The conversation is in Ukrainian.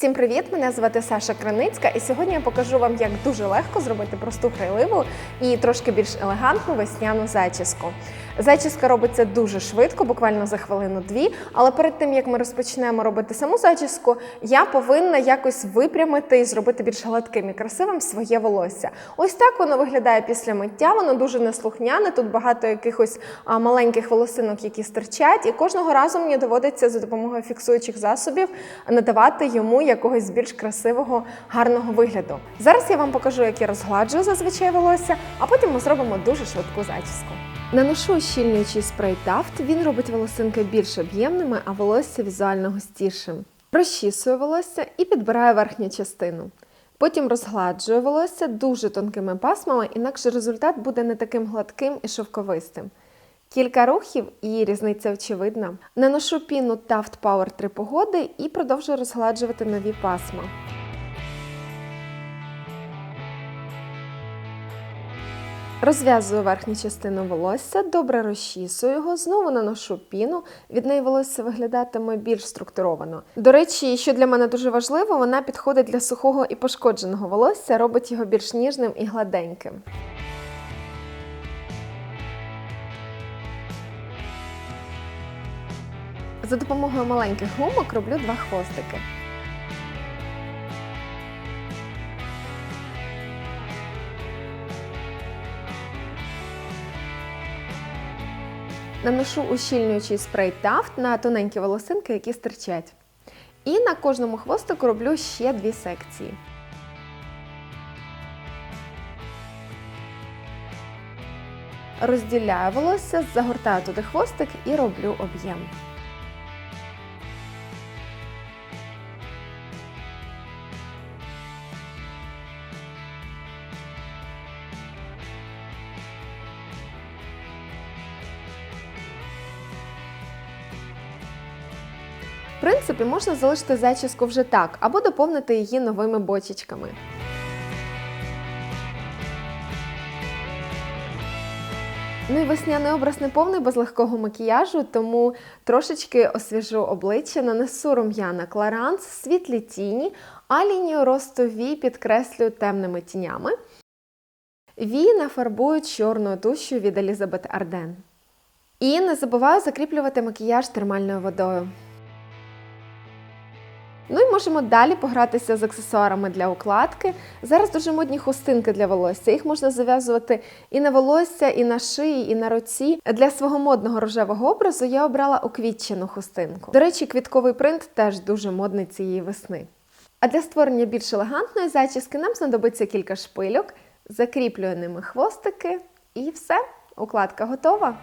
Всім привіт! Мене звати Саша Краницька, і сьогодні я покажу вам, як дуже легко зробити просту храйливу і трошки більш елегантну весняну зачіску. Зачіска робиться дуже швидко, буквально за хвилину-дві. Але перед тим як ми розпочнемо робити саму зачіску, я повинна якось випрямити і зробити більш гладким і красивим своє волосся. Ось так воно виглядає після миття. Воно дуже неслухняне. Тут багато якихось маленьких волосинок, які стирчать, і кожного разу мені доводиться за допомогою фіксуючих засобів надавати йому якогось більш красивого, гарного вигляду. Зараз я вам покажу, як я розгладжую зазвичай волосся, а потім ми зробимо дуже швидку зачіску. Наношу ощільнюючий спрей Taft. Він робить волосинки більш об'ємними, а волосся візуально густішим. Розчісую волосся і підбираю верхню частину. Потім розгладжую волосся дуже тонкими пасмами, інакше результат буде не таким гладким і шовковистим. Кілька рухів і різниця очевидна. Наношу піну Taft Power 3 погоди і продовжую розгладжувати нові пасма. Розв'язую верхню частину волосся, добре розчісую його, знову наношу піну. Від неї волосся виглядатиме більш структуровано. До речі, що для мене дуже важливо, вона підходить для сухого і пошкодженого волосся, робить його більш ніжним і гладеньким. За допомогою маленьких гумок роблю два хвостики. Наношу ущільнюючий спрей Taft на тоненькі волосинки, які стирчать. І на кожному хвостику роблю ще дві секції. Розділяю волосся, загортаю туди хвостик і роблю об'єм. В принципі, можна залишити зачіску вже так, або доповнити її новими бочечками. Ну і весняний образ не повний без легкого макіяжу, тому трошечки освіжу обличчя, нанесу рум'яна кларанс, світлі тіні, а лінію росту вій підкреслюю темними тінями. Вії нафарбую чорною тушю від Елізабет Арден. І не забуваю закріплювати макіяж термальною водою. Ну і можемо далі погратися з аксесуарами для укладки. Зараз дуже модні хустинки для волосся. Їх можна зав'язувати і на волосся, і на шиї, і на руці. Для свого модного рожевого образу я обрала уквітчену хустинку. До речі, квітковий принт теж дуже модний цієї весни. А для створення більш елегантної зачіски нам знадобиться кілька шпильок, закріплюю ними хвостики, і все, укладка готова.